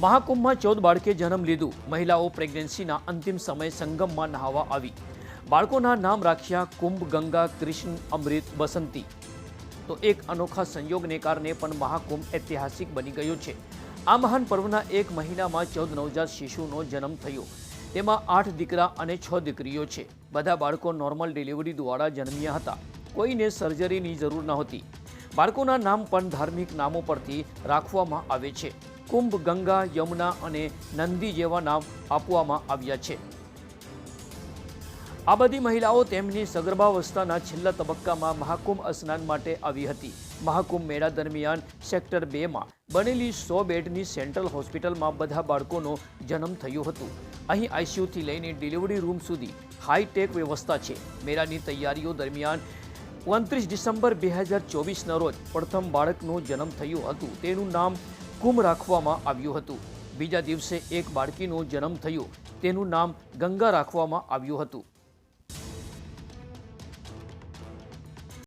મહાકુંભમાં ચૌદ બાળકે જન્મ લીધું. મહિલાઓ પ્રેગ્નન્સીના અંતિમ સમયે સંગમમાં નહાવા આવી. બાળકોના નામ રાખ્યા કુંભ, ગંગા, કૃષ્ણ, અમૃત, બસંતી. તો એક અનોખા સંયોગને કારણે પણ મહાકુંભ ઐતિહાસિક બની ગયો છે. આ મહાન પર્વના એક મહિનામાં ચૌદ નવજાત શિશુનો જન્મ થયો. તેમાં આઠ દીકરા અને છ દીકરીઓ છે. બધા બાળકો નોર્મલ ડિલિવરી દ્વારા જન્મ્યા હતા. કોઈને સર્જરીની જરૂર નહોતી. બાળકોના નામ પણ ધાર્મિક નામો પરથી રાખવામાં આવે છે. કુંભ, ગંગા, યમુના અને નંદી જેવા નામ આપવામાં આવ્યા છે. આ બધી મહિલાઓ તેમની સગર્ભાવસ્થાના છેલ્લા તબક્કામાં મહાકુંભ સ્નાન માટે આવી હતી. મહાકુંભ મેળા દરમિયાન સેક્ટર બેમાં બનેલી સો બેડની સેન્ટ્રલ હોસ્પિટલમાં બધા બાળકોનો જન્મ થયો હતો. અહીં આઈસીયુથી લઈને ડિલિવરી રૂમ સુધી હાઈટેક વ્યવસ્થા છે. મેળાની તૈયારીઓ દરમિયાન ઓગણત્રીસ ડિસેમ્બર બે હજાર ચોવીસના રોજ પ્રથમ બાળકનું જન્મ થયું હતું. તેનું નામ કુંભ રાખવામાં આવ્યું હતું. બીજા દિવસે એક બાળકીનું જન્મ થયું. તેનું નામ ગંગા રાખવામાં આવ્યું હતું.